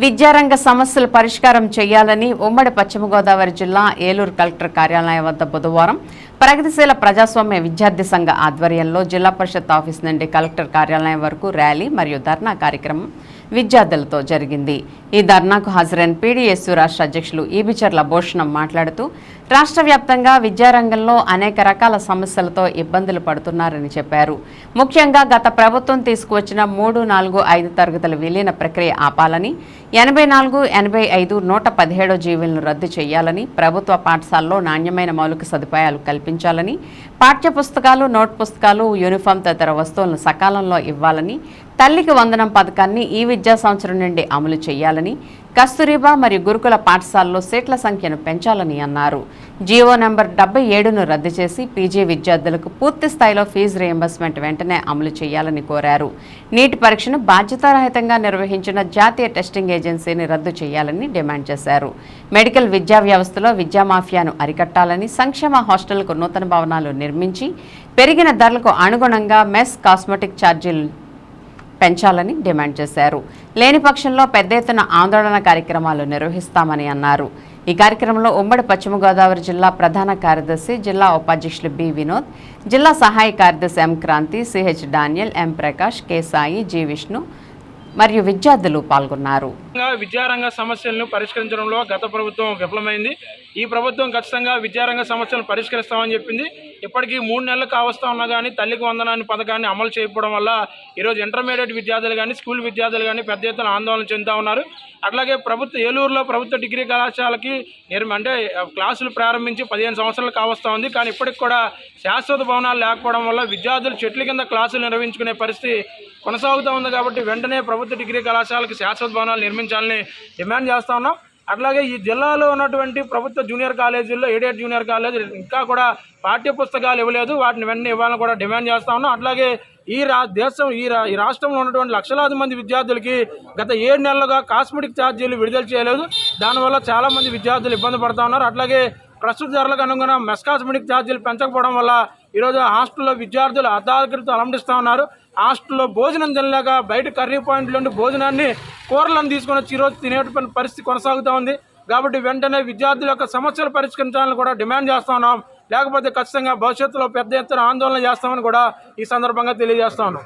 విద్యారంగ సమస్యల పరిష్కారం చేయాలని ఉమ్మడి పశ్చిమ గోదావరి జిల్లా ఏలూరు కలెక్టర్ కార్యాలయం వద్ద బుధవారం ప్రగతిశీల ప్రజాస్వామ్య విద్యార్థి సంఘ ఆధ్వర్యంలో జిల్లా పరిషత్ ఆఫీస్ నుండి కలెక్టర్ కార్యాలయం వరకు ర్యాలీ మరియు ధర్నా కార్యక్రమం విద్యార్థులతో జరిగింది. ఈ ధర్నాకు హాజరైన పీడీఎస్యు రాష్ట్ర అధ్యక్షులు ఈబిచర్ల భూషణం మాట్లాడుతూ రాష్ట్ర వ్యాప్తంగా విద్యారంగంలో అనేక రకాల సమస్యలతో ఇబ్బందులు పడుతున్నారని చెప్పారు. ముఖ్యంగా గత ప్రభుత్వం తీసుకువచ్చిన మూడు నాలుగు ఐదు తరగతుల విలీన ప్రక్రియ ఆపాలని ఎనభై నాలుగు ఎనభై ఐదు నూట పదిహేడో జీవులను రద్దు చేయాలని ప్రభుత్వ పాఠశాలలో నాణ్యమైన మౌలిక సదుపాయాలు కల్పించాలని పాఠ్య పుస్తకాలు నోట్ పుస్తకాలు యూనిఫామ్ తదితర వస్తువులను సకాలంలో ఇవ్వాలని తల్లికి వందనం పథకాన్ని ఈ విద్యా సంవత్సరం నుండి అమలు చేయాలని కస్తూరిబా మరియు గురుకుల పాఠశాలలో సీట్ల సంఖ్యను పెంచాలని అన్నారు. జీవో నెంబర్ డెబ్బై ఏడును రద్దు చేసి పీజీ విద్యార్థులకు పూర్తి స్థాయిలో ఫీజు రియంబర్స్మెంట్ వెంటనే అమలు చేయాలని కోరారు. నీటి పరీక్షను బాధ్యతారహితంగా నిర్వహించిన జాతీయ టెస్టింగ్ ఏజెన్సీని రద్దు చేయాలని డిమాండ్ చేశారు. మెడికల్ విద్యా వ్యవస్థలో విద్యా మాఫియాను అరికట్టాలని సంక్షేమ హాస్టళ్ళకు నూతన భవనాలు నిర్మించి పెరిగిన ధరలకు అనుగుణంగా మెస్ కాస్మెటిక్ ఛార్జీలు పెంచాలని డిమాండ్ చేశారు. లేని పక్షంలో పెద్ద ఎత్తున ఆందోళన కార్యక్రమాలు నిర్వహిస్తామని అన్నారు. ఈ కార్యక్రమంలో ఉమ్మడి పశ్చిమ గోదావరి జిల్లా ప్రధాన కార్యదర్శి జిల్లా ఉపాధ్యక్షులు బి. వినోద్ జిల్లా సహాయ కార్యదర్శి M. Kranti CH Daniel M. Prakash K. Sai G. Vishnu మరియు విద్యార్థులు పాల్గొన్నారు. విద్యారంగ సమస్యలను పరిష్కరించడంలో గత ప్రభుత్వం విఫలమైంది. ఈ ప్రభుత్వం ఖచ్చితంగా విద్యారంగ సమస్యలను పరిష్కరిస్తామని చెప్పింది. ఇప్పటికీ మూడు నెలలు కావస్తా ఉన్నా కానీ తల్లికి వందనాన్ని పథకాన్ని అమలు చేయకపోవడం వల్ల ఈరోజు ఇంటర్మీడియట్ విద్యార్థులు కానీ స్కూల్ విద్యార్థులు కానీ పెద్ద ఎత్తున ఆందోళన చెందుతూ ఉన్నారు. అట్లాగే ప్రభుత్వ ఏలూరులో ప్రభుత్వ డిగ్రీ కళాశాలకి నిర్మ అంటే క్లాసులు ప్రారంభించి పదిహేను సంవత్సరాలు కావస్తా ఉంది. కానీ ఇప్పటికి కూడా శాశ్వత భవనాలు లేకపోవడం వల్ల విద్యార్థులు చెట్ల కింద క్లాసులు నిర్వహించుకునే పరిస్థితి కొనసాగుతూ ఉంది కాబట్టి వెంటనే ప్రభుత్వ డిగ్రీ కళాశాలకు శాశ్వత భవనాలు నిర్మించాలని డిమాండ్ చేస్తూ ఉన్నాం. అట్లాగే ఈ జిల్లాలో ఉన్నటువంటి ప్రభుత్వ జూనియర్ కాలేజీల్లో ఏడేట్ జూనియర్ కాలేజ్ ఇంకా కూడా పాఠ్య పుస్తకాలు ఇవ్వలేదు. వాటిని వెంటనే ఇవ్వాలని కూడా డిమాండ్ చేస్తా ఉన్నాం. అట్లాగే ఈ రా దేశం ఈ రా ఈ రాష్ట్రంలో ఉన్నటువంటి లక్షలాది మంది విద్యార్థులకి గత ఏడు నెలలుగా కాస్మెటిక్ ఛార్జీలు విడుదల చేయలేదు. దానివల్ల చాలామంది విద్యార్థులు ఇబ్బంది పడుతూ ఉన్నారు. అట్లాగే ప్రస్తుత ధరలకు అనుగుణంగా మెస్ కాస్మెటిక్ ఛార్జీలు పెంచకపోవడం వల్ల ఈరోజు హాస్టల్లో విద్యార్థులు అర్ధాకృతం అలండిస్తూ ఉన్నారు. హాస్టల్లో భోజనం తినలేక బయట కర్రీ పాయింట్ నుండి భోజనాన్ని కూరలను తీసుకొని వచ్చి ఈరోజు తినేటువంటి పరిస్థితి కొనసాగుతూ ఉంది. కాబట్టి వెంటనే విద్యార్థుల యొక్క సమస్యలు పరిష్కరించాలని కూడా డిమాండ్ చేస్తా ఉన్నాం. లేకపోతే ఖచ్చితంగా భవిష్యత్తులో పెద్ద ఎత్తున ఆందోళన చేస్తామని కూడా ఈ సందర్భంగా తెలియజేస్తా ఉన్నాం.